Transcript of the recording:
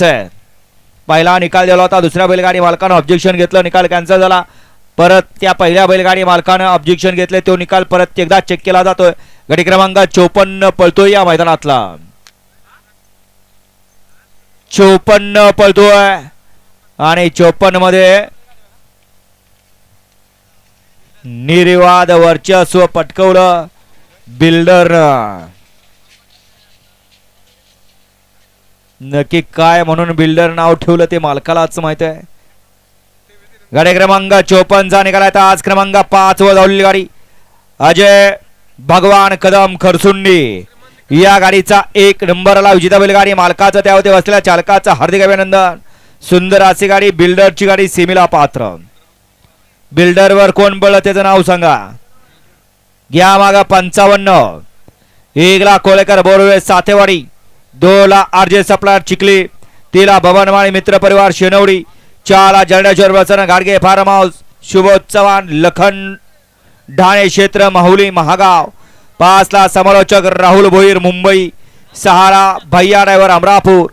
करायचंय पहिला निकाल दिला होता दुसऱ्या बैलगाडी मालकानं ऑब्जेक्शन घेतलं निकाल कॅन्सल झाला. परत त्या पहिल्या बैलगाडी मालकानं ऑब्जेक्शन घेतले तो निकाल परत एकदा चेक केला जातोय गडी क्रमांक चोपन्न पळतोय या मैदानातला. चोपन्न पळतोय. आणि चोपन्नमध्ये निर्वाद वर्चस्व पटकवलं बिल्डर नक्की काय म्हणून बिल्डर नाव ठेवलं ते मालकालाच माहीत आहे. गाडी क्रमांक चोपन्नचा निघाला तर आज क्रमांक पाच वर धावलेली गाडी. अजय भगवान कदम खरसुंडी. या गाडीचा एक नंबरला विजेता बैलगाडी मालकाचं त्यावरती बसलेल्या चालकाचं हार्दिक अभिनंदन. सुंदर अशी गाडी बिल्डरची गाडी सेमीला पात्र. बिल्डरवर कोण बळ त्याचं नाव सांगा. घ्या मागा पंचावन्न. एकला कोळेकर बोरवे सातेवाडी. दोला आरजे सप्लायर चिखली तिला भवनवाणी मित्र परिवार शेनवडी चारला जर्नेश्वर वसन गाडगे फार्म हाऊस शुभोज चव्हाण लखन ढाणे क्षेत्र माहुली महागाव पाचला समालोचक राहुल भोईर मुंबई सहारा भैया ड्रायव्हर अमरापूर